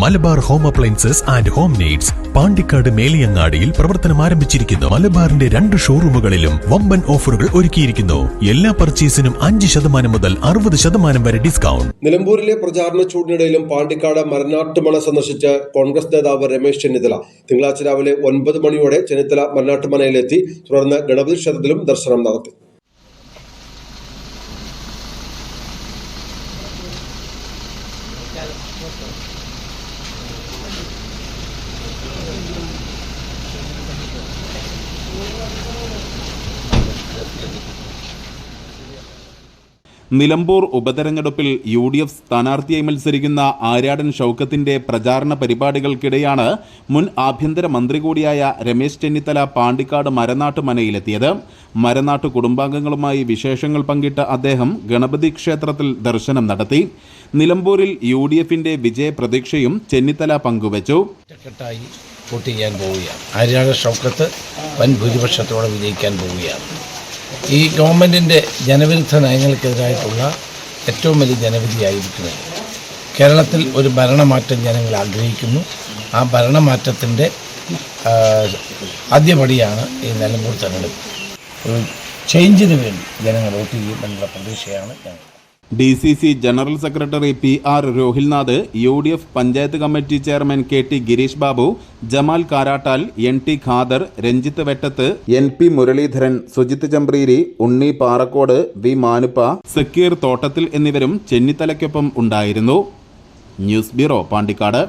Malabar home appliances and home needs Pandikkad മേലിയങ്ങാടിയിൽ പ്രവർത്തനം ആരംഭിച്ചിരിക്കുന്നു. മലബാറിന്റെ രണ്ട് ഷോറൂമുകളിലും വമ്പൻ ഓഫറുകൾ ഒരുക്കിയിരിക്കുന്നു. എല്ലാ പർച്ചേസിനും അഞ്ച് ശതമാനം മുതൽ അറുപത് ശതമാനം വരെ ഡിസ്കൗണ്ട്. നിലമ്പൂരിലെ പ്രചാരണ ചൂടിനിടയിലും പാണ്ടിക്കാട് മരനാട്ടുമണ സന്ദർശിച്ച കോൺഗ്രസ് നേതാവ് രമേശ് ചെന്നിത്തല. തിങ്കളാഴ്ച രാവിലെ ഒൻപത് മണിയോടെ ചെന്നിത്തല മരനാട്ടുമനയിലെത്തി തുടർന്ന് ഗണപതി ക്ഷേത്രത്തിലും ദർശനം നടത്തി. നിലമ്പൂർ ഉപതെരഞ്ഞെടുപ്പിൽ യു ഡി എഫ് സ്ഥാനാർത്ഥിയായി മത്സരിക്കുന്ന ആര്യാടൻ ഷൗക്കത്തിന്റെ പ്രചാരണ പരിപാടികൾക്കിടെയാണ് മുൻ ആഭ്യന്തര മന്ത്രി കൂടിയായ രമേശ് ചെന്നിത്തല പാണ്ടിക്കാട് മരനാട്ട് മനയിലെത്തിയത്. മരനാട്ട് കുടുംബാംഗങ്ങളുമായി വിശേഷങ്ങൾ പങ്കിട്ട അദ്ദേഹം ഗണപതി ക്ഷേത്രത്തിൽ ദർശനം നടത്തി. നിലമ്പൂരിൽ യു ഡി എഫിന്റെ വിജയപ്രതീക്ഷയും ചെന്നിത്തല പങ്കുവച്ചു. വോട്ട് ചെയ്യാൻ പോവുകയാണ്. ഹരിയാന ഷൗക്കത്ത് വൻ ഭൂരിപക്ഷത്തോടെ വിജയിക്കാൻ പോവുകയാണ്. ഈ ഗവൺമെന്റിന്റെ ജനവിരുദ്ധ നയങ്ങൾക്കെതിരായിട്ടുള്ള ഏറ്റവും വലിയ ജനവിധിയായിരിക്കുന്നത് കേരളത്തിൽ ഒരു ഭരണമാറ്റം ജനങ്ങൾ ആഗ്രഹിക്കുന്നു. ആ ഭരണമാറ്റത്തിന്റെ ആദ്യപടിയാണ് ഈ നിലമ്പൂർ തെരഞ്ഞെടുപ്പ്. ഒരു ചേഞ്ചിന് വേണ്ടി ജനങ്ങൾ വോട്ട് ചെയ്യും എന്നുള്ള പ്രതീക്ഷയാണ് ഞങ്ങൾ D C C general secretary P R Rohilnath U D F panchayat committee chairman K T Girish Babu Jamal Karattal N T Khader Ranjith Vettath N P Muraleedharan Sujith Chambreeri Unni Parakkode V Manuppa Zakir Thottathil എന്നിവരും ചെന്നിത്തലയ്ക്കൊപ്പം ഉണ്ടായിരുന്നു. News bureau Pandikkad.